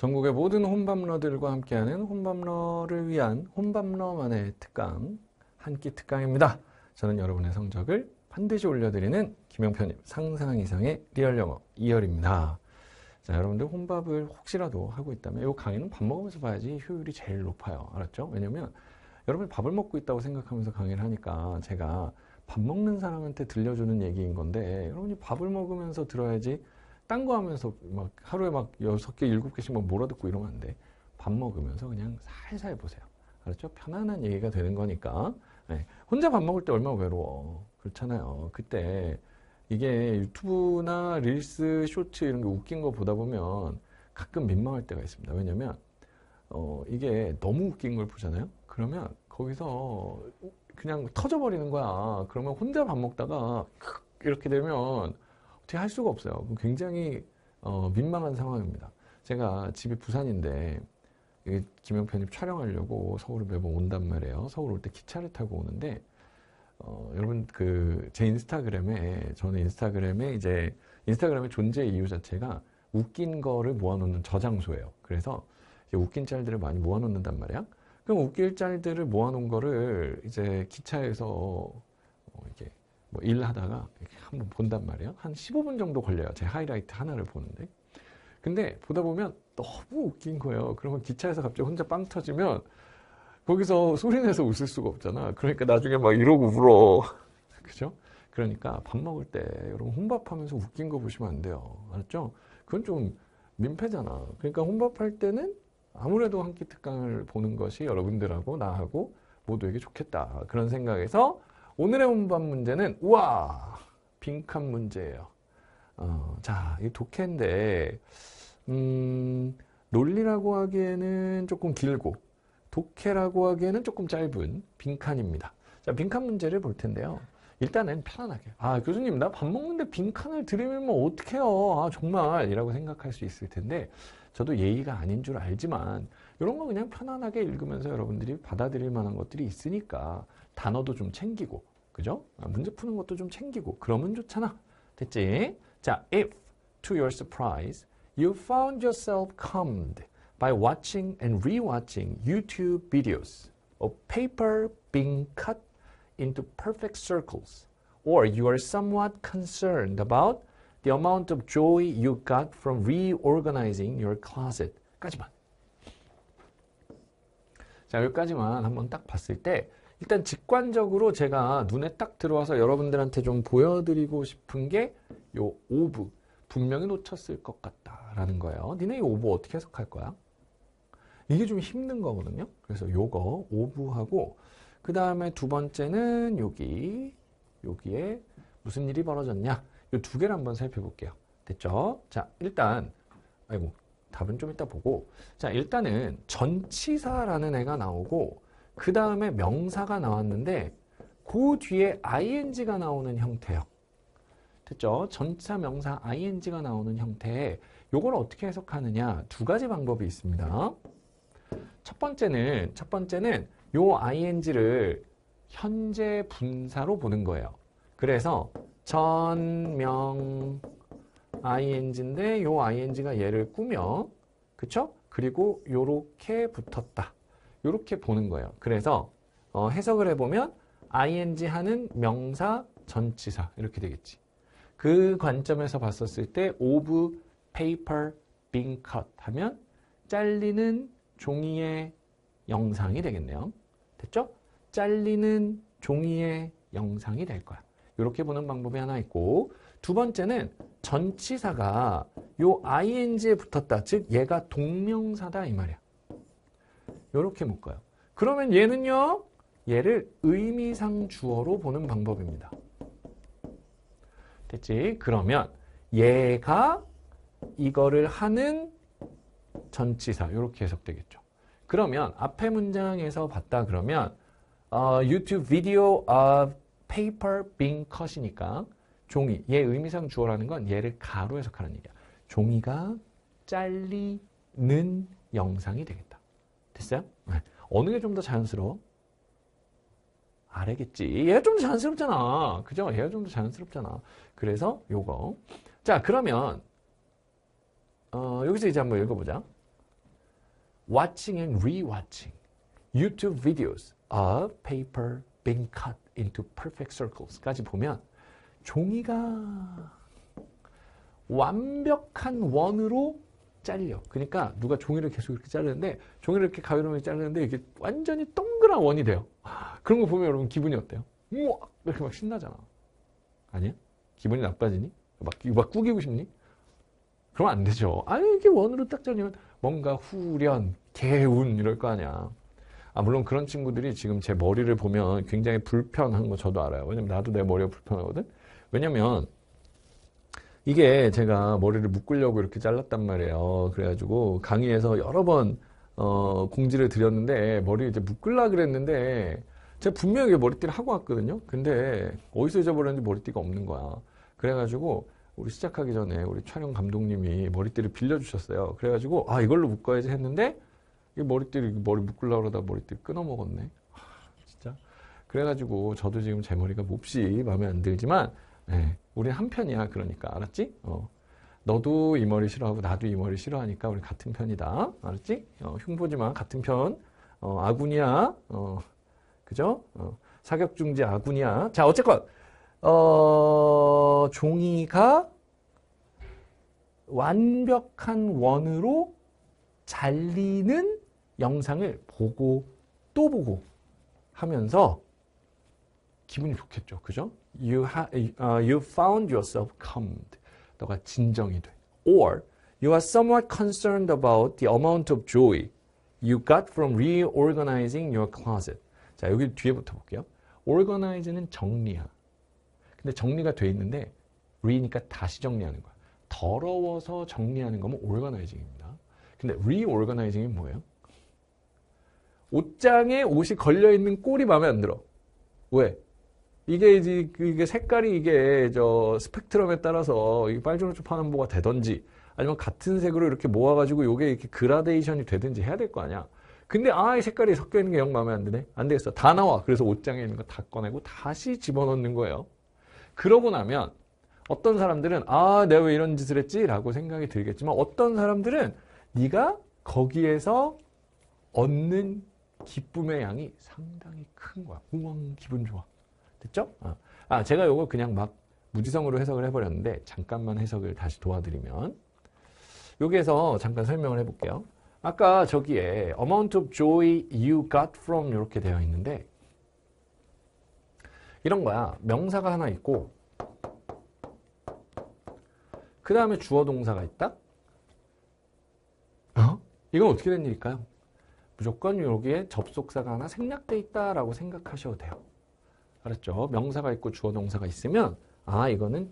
전국의 모든 홈밥러들과 함께하는 홈밥러를 위한 홈밥러만의 특강 한 끼 특강입니다. 저는 여러분의 성적을 반드시 올려드리는 김영편님 상상 이상의 리얼 영어 이열입니다. 자, 여러분들 혼밥을 혹시라도 하고 있다면 이 강의는 밥 먹으면서 봐야지 효율이 제일 높아요. 알았죠? 왜냐면 여러분이 밥을 먹고 있다고 생각하면서 강의를 하니까 제가 밥 먹는 사람한테 들려주는 얘기인 건데 여러분이 밥을 먹으면서 들어야지 딴 거 하면서 막 하루에 막 여섯 개, 일곱 개씩 막 몰아듣고 이러면 안 돼. 밥 먹으면서 그냥 살살 보세요. 알았죠? 편안한 얘기가 되는 거니까. 네. 혼자 밥 먹을 때 얼마나 외로워. 그렇잖아요. 그때 이게 유튜브나 릴스, 쇼츠 이런 게 웃긴 거 보다 보면 가끔 민망할 때가 있습니다. 왜냐면 어, 이게 너무 웃긴 걸 보잖아요. 그러면 거기서 그냥 터져버리는 거야. 그러면 혼자 밥 먹다가 이렇게 되면 어떻게 할 수가 없어요. 굉장히 어, 민망한 상황입니다. 제가 집이 부산인데 김영편님 촬영하려고 서울을 매번 온단 말이에요. 서울 올 때 기차를 타고 오는데 어, 여러분 그 제 인스타그램에 저는 인스타그램에 이제 인스타그램의 존재 이유 자체가 웃긴 거를 모아놓는 저장소예요. 그래서 웃긴 짤들을 많이 모아놓는단 말이야. 그럼 웃길 짤들을 모아놓은 거를 이제 기차에서 어, 이게 뭐 일하다가 이렇게 한번 본단 말이에요. 한 15분 정도 걸려요. 제 하이라이트 하나를 보는데. 근데 보다 보면 너무 웃긴 거예요. 그러면 기차에서 갑자기 혼자 빵 터지면 거기서 소리 내서 웃을 수가 없잖아. 그러니까 나중에 막 이러고 울어. 그죠? 그러니까 밥 먹을 때 여러분 혼밥하면서 웃긴 거 보시면 안 돼요. 알았죠? 그건 좀 민폐잖아. 그러니까 혼밥할 때는 아무래도 한 끼 특강을 보는 것이 여러분들하고 나하고 모두에게 좋겠다. 그런 생각에서 오늘의 혼밥 문제는 우와 빈칸 문제예요. 어, 자, 이 독해인데 음, 논리라고 하기에는 조금 길고 독해라고 하기에는 조금 짧은 빈칸입니다. 자, 빈칸 문제를 볼 텐데요. 일단은 편안하게. 아, 교수님, 나 밥 먹는데 빈칸을 들이면 어떡해요. 아, 정말. 이라고 생각할 수 있을 텐데, 저도 예의가 아닌 줄 알지만, 이런 거 그냥 편안하게 읽으면서 여러분들이 받아들일 만한 것들이 있으니까, 단어도 좀 챙기고, 그죠? 아, 문제 푸는 것도 좀 챙기고, 그러면 좋잖아. 됐지? 자, if, to your surprise, you found yourself calmed by watching and rewatching YouTube videos of paper being cut into perfect circles, or you are somewhat concerned about the amount of joy you got from reorganizing your closet. 까지만. 자, 여기까지만 한번 딱 봤을 때 일단 직관적으로 제가 눈에 딱 들어와서 여러분들한테 좀 보여드리고 싶은 게 요 오브. 분명히 놓쳤을 것 같다라는 거예요. 니네 이 오브 어떻게 해석할 거야? 이게 좀 힘든 거거든요. 그래서 요거 오브하고 그 다음에 두 번째는 여기 여기에 무슨 일이 벌어졌냐 이 두 개를 한번 살펴볼게요. 됐죠? 자 일단 아이고 답은 좀 이따 보고 자 일단은 전치사라는 애가 나오고 그 다음에 명사가 나왔는데 그 뒤에 ing가 나오는 형태요. 됐죠? 전치사 명사 ing가 나오는 형태에 요걸 어떻게 해석하느냐 두 가지 방법이 있습니다. 첫 번째는 첫 번째는 요 ing를 현재 분사로 보는 거예요. 그래서 전명 ing인데 요 ing가 얘를 꾸며 그쵸? 그리고 요렇게 붙었다. 요렇게 보는 거예요. 그래서 어, 해석을 해보면 ing 하는 명사 전치사 이렇게 되겠지. 그 관점에서 봤었을 때 of paper being cut 하면 잘리는 종이의 영상이 되겠네요. 됐죠? 잘리는 종이의 영상이 될 거야. 이렇게 보는 방법이 하나 있고 두 번째는 전치사가 요 ing에 붙었다. 즉 얘가 동명사다 이 말이야. 이렇게 묶어요. 그러면 얘는요. 얘를 의미상 주어로 보는 방법입니다. 됐지? 그러면 얘가 이거를 하는 전치사 이렇게 해석되겠죠. 그러면 앞에 문장에서 봤다 그러면 어, YouTube video of paper being cut이니까 종이 얘 의미상 주어라는 건 얘를 가로 해석하는 얘기야. 종이가 잘리는 영상이 되겠다. 됐어요? 네. 어느 게 좀 더 자연스러워? 아래겠지. 얘가 좀 더 자연스럽잖아. 그죠? 얘가 좀 더 자연스럽잖아. 그래서 요거. 자, 그러면 어, 여기서 이제 한번 읽어보자. watching and rewatching YouTube videos of paper being cut into perfect circles까지 보면 종이가 완벽한 원으로 잘려. 그러니까 누가 종이를 계속 이렇게 자르는데 종이를 이렇게 가위로 자르는데 이게 완전히 동그란 원이 돼요. 그런 거 보면 여러분 기분이 어때요? 우와 이렇게 막 신나잖아. 아니야? 기분이 나빠지니? 막, 막 꾸기고 싶니? 그러면 안 되죠. 아니 이게 원으로 딱 잘리면 뭔가 후련, 개운 이럴 거 아니야. 아 물론 그런 친구들이 지금 제 머리를 보면 굉장히 불편한 거 저도 알아요. 왜냐면 나도 내 머리가 불편하거든. 왜냐면 이게 제가 머리를 묶으려고 이렇게 잘랐단 말이에요. 그래가지고 강의에서 여러 번 어, 공지를 드렸는데 머리 이제 묶을라 그랬는데 제가 분명히 머리띠를 하고 왔거든요. 근데 어디서 잊어버렸는지 머리띠가 없는 거야. 그래가지고 우리 시작하기 전에 우리 촬영 감독님이 머리띠를 빌려주셨어요. 그래가지고 아 이걸로 묶어야지 했는데 이 머리띠를 머리 묶으려고 그러다 머리띠 끊어 먹었네. 진짜. 그래가지고 저도 지금 제 머리가 몹시 마음에 안 들지만 네, 우리 한 편이야. 그러니까 알았지? 어. 너도 이 머리 싫어하고 나도 이 머리 싫어하니까 우리 같은 편이다. 알았지? 어, 흉보지만 같은 편. 어, 아군이야. 어, 그죠? 어, 사격 중지 아군이야. 자, 어쨌건 어, 종이가 완벽한 원으로 잘리는 영상을 보고 또 보고 하면서 기분이 좋겠죠. 그죠? You, ha, uh, you found yourself calmed. 너가 진정이 돼. Or you are somewhat concerned about the amount of joy you got from reorganizing your closet. 자, 여기 뒤에부터 볼게요. organize는 정리야. 근데 정리가 돼 있는데 re니까 다시 정리하는 거야. 더러워서 정리하는 거면 organizing입니다. 근데 reorganizing이 뭐예요? 옷장에 옷이 걸려 있는 꼴이 마음에 안 들어. 왜? 이게 이제 이게 색깔이 이게 저 스펙트럼에 따라서 빨주노초 파남보가 되던지 아니면 같은 색으로 이렇게 모아가지고 요게 이렇게 그라데이션이 되든지 해야 될 거 아니야. 근데 아 이 색깔이 섞여 있는 게 영 마음에 안 드네. 안 되겠어. 다 나와. 그래서 옷장에 있는 거 다 꺼내고 다시 집어넣는 거예요. 그러고 나면 어떤 사람들은 아 내가 왜 이런 짓을 했지라고 생각이 들겠지만 어떤 사람들은 네가 거기에서 얻는 기쁨의 양이 상당히 큰 거야. 우왕 기분 좋아. 됐죠? 아, 아 제가 이거 그냥 막 무지성으로 해석을 해버렸는데 잠깐만 해석을 다시 도와드리면 여기에서 잠깐 설명을 해볼게요. 아까 저기에 amount of joy you got from 이렇게 되어 있는데 이런 거야. 명사가 하나 있고 그 다음에 주어 동사가 있다. 어? 이건 어떻게 된 일일까요? 무조건 여기에 접속사가 하나 생략돼 있다라고 생각하셔도 돼요. 알았죠? 명사가 있고 주어 동사가 있으면 아 이거는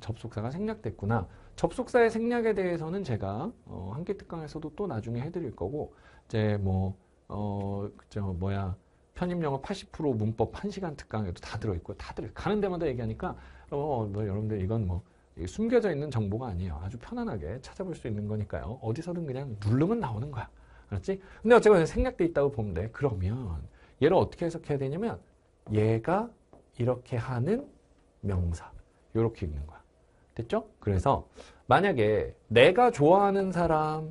접속사가 생략됐구나. 접속사의 생략에 대해서는 제가 어, 한끼 특강에서도 또 나중에 해드릴 거고 이제 뭐 어, 그저 뭐야 편입 영어 80% 문법 1시간 특강에도 다 들어있고 다 들어 가는 데마다 얘기하니까 어, 뭐 여러분들 이건 뭐 숨겨져 있는 정보가 아니에요. 아주 편안하게 찾아볼 수 있는 거니까요. 어디서든 그냥 누르면 나오는 거야. 알았지? 근데 어쨌거나 생략돼 있다고 보면 돼. 그러면 얘를 어떻게 해석해야 되냐면 얘가 이렇게 하는 명사. 이렇게 읽는 거야. 됐죠? 그래서 만약에 내가 좋아하는 사람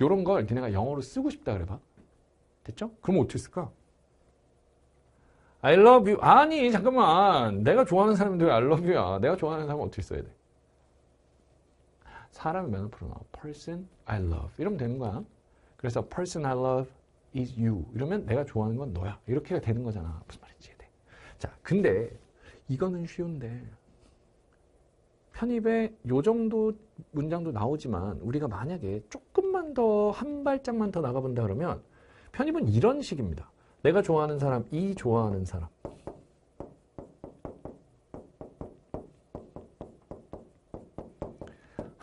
요런 걸 니네가 영어로 쓰고 싶다 그래봐. 됐죠? 그럼 어떻게 쓸까? I love you. 아니, 잠깐만. 내가 좋아하는 사람인데 왜 I love you야? 내가 좋아하는 사람은 어떻게 써야 돼? 사람이 맨 앞으로 나와. person I love. 이러면 되는 거야. 그래서 person I love is you. 이러면 내가 좋아하는 건 너야. 이렇게 되는 거잖아. 무슨 말인지 이해돼. 자, 근데 이거는 쉬운데 편입에 요 정도 문장도 나오지만 우리가 만약에 조금만 더 한 발짝만 더 나가본다 그러면 편입은 이런 식입니다. 내가 좋아하는 사람, 이 좋아하는 사람.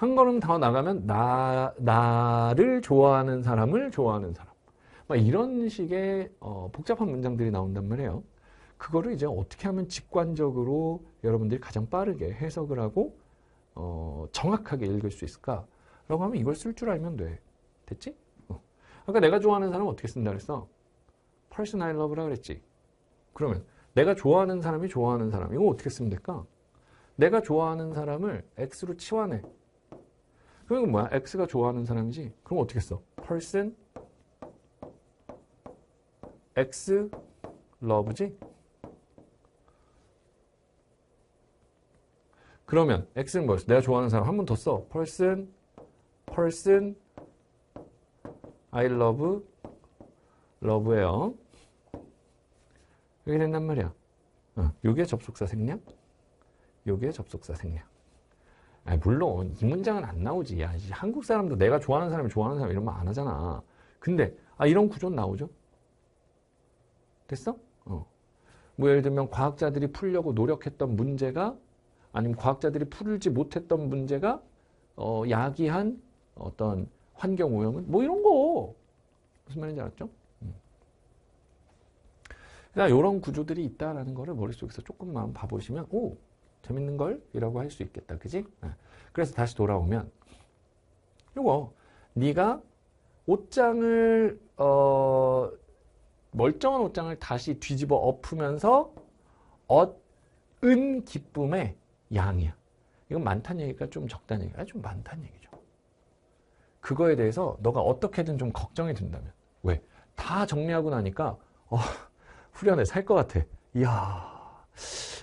한 걸음 더 나가면 나, 나를 좋아하는 사람을 좋아하는 사람. 막 이런 식의 어, 복잡한 문장들이 나온단 말이에요. 그거를 이제 어떻게 하면 직관적으로 여러분들이 가장 빠르게 해석을 하고 어, 정확하게 읽을 수 있을까? 라고 하면 이걸 쓸 줄 알면 돼. 됐지? 어. 아까 내가 좋아하는 사람은 어떻게 쓴다 그랬어? person I love라 그랬지. 그러면 내가 좋아하는 사람이 좋아하는 사람. 이거 어떻게 쓰면 될까? 내가 좋아하는 사람을 x로 치환해. 그럼 이건 뭐야? x가 좋아하는 사람이지. 그럼 어떻게 써? person x love지? 그러면 x는 뭐였어? 내가 좋아하는 사람 한 번 더 써. person person I love love예요. 이렇게 된단 말이야. 어, 요게 접속사 생략, 요게 접속사 생략. 아니, 물론 이 문장은 안 나오지. 야, 한국 사람도 내가 좋아하는 사람이 좋아하는 사람 이런 말 안 하잖아. 근데 아 이런 구조는 나오죠. 됐어? 어. 뭐 예를 들면 과학자들이 풀려고 노력했던 문제가 아니면 과학자들이 풀지 못했던 문제가 어, 야기한 어떤 환경 오염은 뭐 이런 거 무슨 말인지 알았죠? 음. 그러니까 이런 구조들이 있다라는 거를 머릿속에서 조금만 봐보시면 오 재밌는 걸 이라고 할 수 있겠다, 그지? 네. 그래서 다시 돌아오면 이거 네가 옷장을 어, 멀쩡한 옷장을 다시 뒤집어 엎으면서 얻은 기쁨의 양이야. 이건 많다는 얘기가 좀 적다는 얘기가 좀 많다는 얘기죠. 그거에 대해서 너가 어떻게든 좀 걱정이 든다면 왜? 다 정리하고 나니까 어, 후련해 살 것 같아. 이야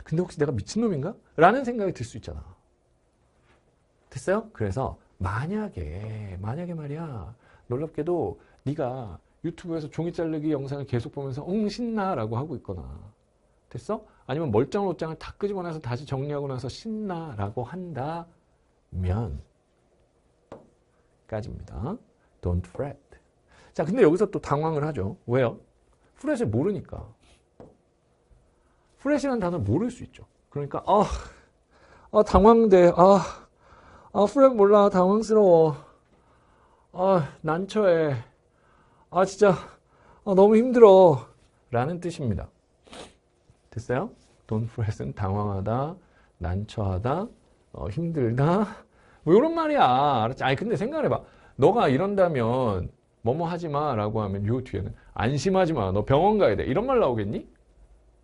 근데 혹시 내가 미친놈인가? 라는 생각이 들 수 있잖아. 됐어요? 그래서 만약에 만약에 말이야 놀랍게도 네가 유튜브에서 종이 자르기 영상을 계속 보면서 응 신나 라고 하고 있거나 됐어? 아니면 멀쩡한 옷장을 다 끄집어 내서 다시 정리하고 나서 신나 라고 한다면 까지입니다. Don't fret. 자, 근데 여기서 또 당황을 하죠. 왜요? 프렛을 모르니까. 프렛이라는 단어를 모를 수 있죠. 그러니까 아, 아 당황돼. 아, 아 프렛 몰라. 당황스러워. 아 난처해. 아 진짜 아, 너무 힘들어. 라는 뜻입니다. 됐어요? Don't fret은 당황하다, 난처하다, 어, 힘들다. 뭐 이런 말이야. 알았지? 아니 근데 생각해봐. 너가 이런다면 뭐뭐 하지 마라고 하면 요 뒤에는 안심하지 마. 너 병원 가야 돼. 이런 말 나오겠니?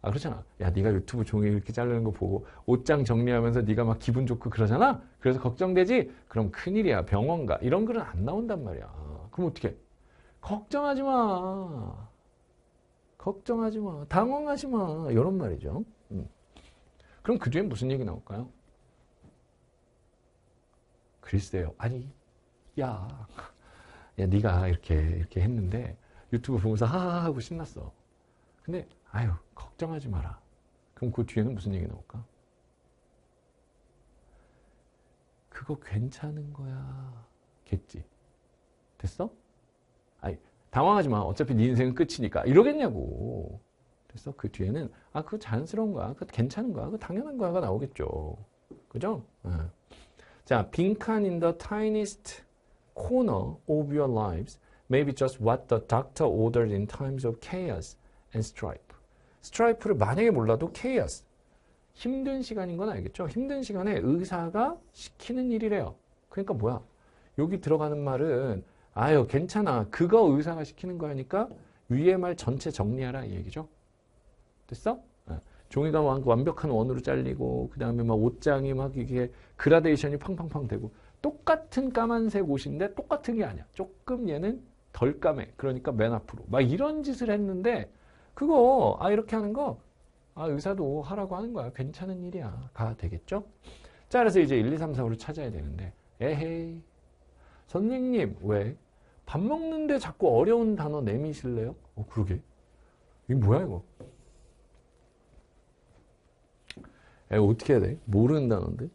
아 그렇잖아. 야 네가 유튜브 종이 이렇게 자르는 거 보고 옷장 정리하면서 네가 막 기분 좋고 그러잖아. 그래서 걱정되지? 그럼 큰일이야. 병원 가. 이런 글은 안 나온단 말이야. 그럼 어떻게? 걱정하지 마. 걱정하지 마. 당황하지 마. 이런 말이죠. 음. 그럼 그 뒤에 무슨 얘기 나올까요? 글쎄요. 아니, 야, 야, 네가 이렇게 이렇게 했는데 유튜브 보면서 하하 하고 신났어. 근데 아유, 걱정하지 마라. 그럼 그 뒤에는 무슨 얘기 나올까? 그거 괜찮은 거야. 겠지. 됐어? 아니, 당황하지 마. 어차피 네 인생은 끝이니까. 이러겠냐고. 그래서 그 뒤에는 아 그거 자연스러운 거야. 그거 괜찮은 거야. 그거 당연한 거야가 나오겠죠. 그죠? 네. 자, 빈칸 in the tiniest corner of your lives may be just what the doctor ordered in times of chaos and strife. 스트라이프를 만약에 몰라도 chaos. 힘든 시간인 건 알겠죠? 힘든 시간에 의사가 시키는 일이래요. 그러니까 뭐야? 여기 들어가는 말은 아유 괜찮아. 그거 의사가 시키는 거니까 위에 말 전체 정리하라 이 얘기죠. 됐어? 네. 종이가 완벽한 원으로 잘리고 그 다음에 막 옷장이 막 이게 그라데이션이 팡팡팡 되고 똑같은 까만색 옷인데 똑같은 게 아니야. 조금 얘는 덜 까매. 그러니까 맨 앞으로. 막 이런 짓을 했는데 그거 아 이렇게 하는 거 아, 의사도 하라고 하는 거야. 괜찮은 일이야. 가 되겠죠? 자, 그래서 이제 1, 2, 3, 4, 5를 찾아야 되는데 에헤이 선생님 왜? 밥 먹는데 자꾸 어려운 단어 내미실래요? 어, 그러게. 이게 뭐야, 이거? 에, 어떻게 해야 돼? 모르는 단어인데?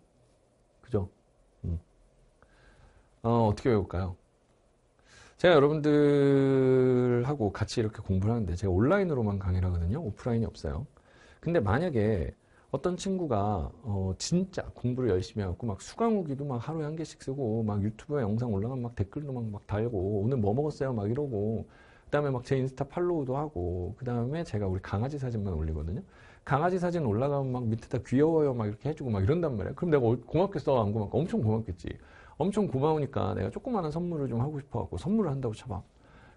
그죠? 음. 어, 어떻게 외울까요? 제가 여러분들하고 같이 이렇게 공부를 하는데 제가 온라인으로만 강의를 하거든요. 오프라인이 없어요. 근데 만약에 어떤 친구가 어 진짜 공부를 열심히 하고 막 수강 후기도 막 하루에 한 개씩 쓰고 막 유튜브에 영상 올라가면 막 댓글도 막, 막 달고 오늘 뭐 먹었어요 막 이러고 그다음에 막 제 인스타 팔로우도 하고 그다음에 제가 우리 강아지 사진만 올리거든요. 강아지 사진 올라가면 막 밑에다 귀여워요 막 이렇게 해주고 막 이런단 말이야. 그럼 내가 고맙겠어 안 고맙고 엄청 고맙겠지. 엄청 고마우니까 내가 조그마한 선물을 좀 하고 싶어갖고 선물을 한다고 쳐봐.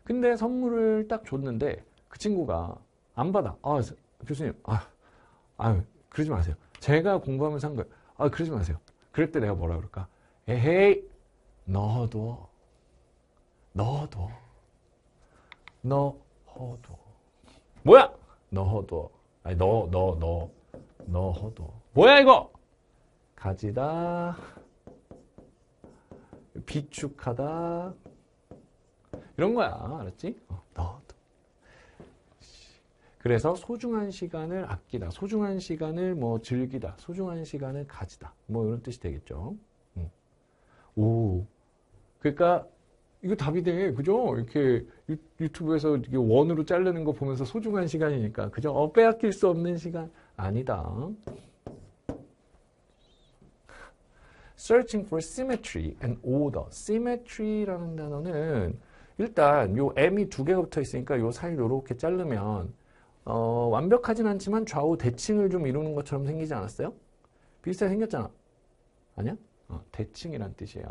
근데 선물을 딱 줬는데 그 친구가 안 받아. 아 교수님 아 아유 그러지 마세요. 제가 공부하면서 한 거예요. 아, 그러지 마세요. 그럴 때 내가 뭐라 그럴까? 에헤이, 너도, 너도, 너허도. 뭐야? 너허도. 아니, 너, 너, 너, 너허도. 뭐야, 이거? 가지다, 비축하다, 이런 거야. 알았지? 어, 너도. 그래서 소중한 시간을 아끼다, 소중한 시간을 뭐 즐기다, 소중한 시간을 가지다, 뭐 이런 뜻이 되겠죠. 음. 오, 그러니까 이거 답이 돼, 그죠? 이렇게 유, 유튜브에서 이렇게 원으로 자르는 거 보면서 소중한 시간이니까, 그죠? 어, 빼앗길 수 없는 시간 아니다. Searching for symmetry and order. Symmetry라는 단어는 일단 요 M이 두 개가 붙어 있으니까 요 사이를 이렇게 자르면 어, 완벽하진 않지만 좌우 대칭을 좀 이루는 것처럼 생기지 않았어요? 비슷하게 생겼잖아. 아니야? 어, 대칭이란 뜻이에요.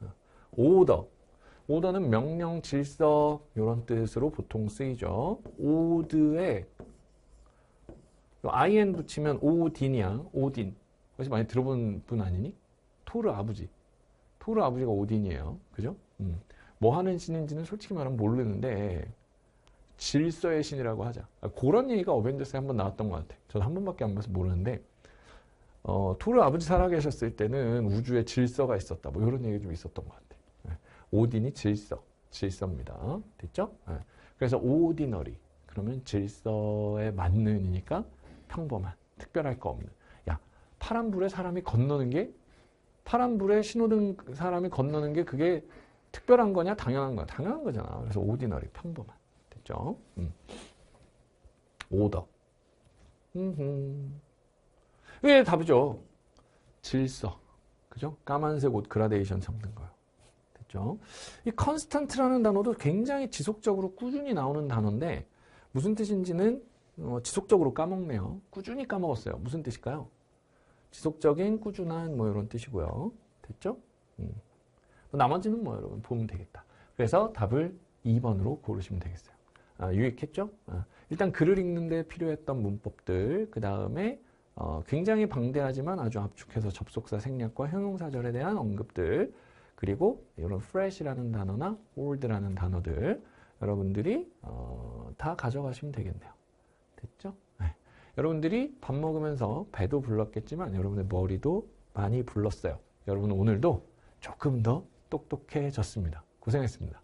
어, 오더. 오더는 명령, 질서 이런 뜻으로 보통 쓰이죠. 오드에 in 붙이면 오딘이야. 오딘. 혹시 많이 들어본 분 아니니? 토르 아버지. 토르 아버지가 오딘이에요. 그죠? 음. 뭐 하는 신인지는 솔직히 말하면 모르는데 질서의 신이라고 하자. 아, 그런 얘기가 어벤져스에 한 번 나왔던 것 같아. 저도 한 번밖에 안 봐서 모르는데 어, 토르 아버지 살아계셨을 때는 우주에 질서가 있었다. 뭐 이런 얘기 좀 있었던 것 같아. 네. 오딘이 질서, 질서입니다. 됐죠? 네. 그래서 오디너리 그러면 질서에 맞는이니까 평범한, 특별할 거 없는. 야, 파란 불에 사람이 건너는 게 파란 불에 신호등 사람이 건너는 게 그게 특별한 거냐? 당연한 거야. 당연한 거잖아. 그래서 오디너리 평범한. 됐죠? 음. 오더 왜 답이죠. 질서. 그죠? 까만색 옷 그라데이션 잡는 거요 됐죠? 이 컨스탄트라는 단어도 굉장히 지속적으로 꾸준히 나오는 단어인데 무슨 뜻인지는 어, 지속적으로 까먹네요. 꾸준히 까먹었어요. 무슨 뜻일까요 지속적인 꾸준한 뭐 이런 뜻이고요 됐죠 음. 나머지는 뭐 여러분 보면 되겠다. 그래서 답을 2번으로 고르시면 되겠어요. 아, 유익했죠? 아, 일단 글을 읽는데 필요했던 문법들, 그 다음에 어, 굉장히 방대하지만 아주 압축해서 접속사 생략과 형용사절에 대한 언급들, 그리고 이런 fresh라는 단어나 old라는 단어들 여러분들이 어, 다 가져가시면 되겠네요. 됐죠? 네. 여러분들이 밥 먹으면서 배도 불렀겠지만 여러분의 머리도 많이 불렀어요. 여러분 오늘도 조금 더 똑똑해졌습니다. 고생했습니다.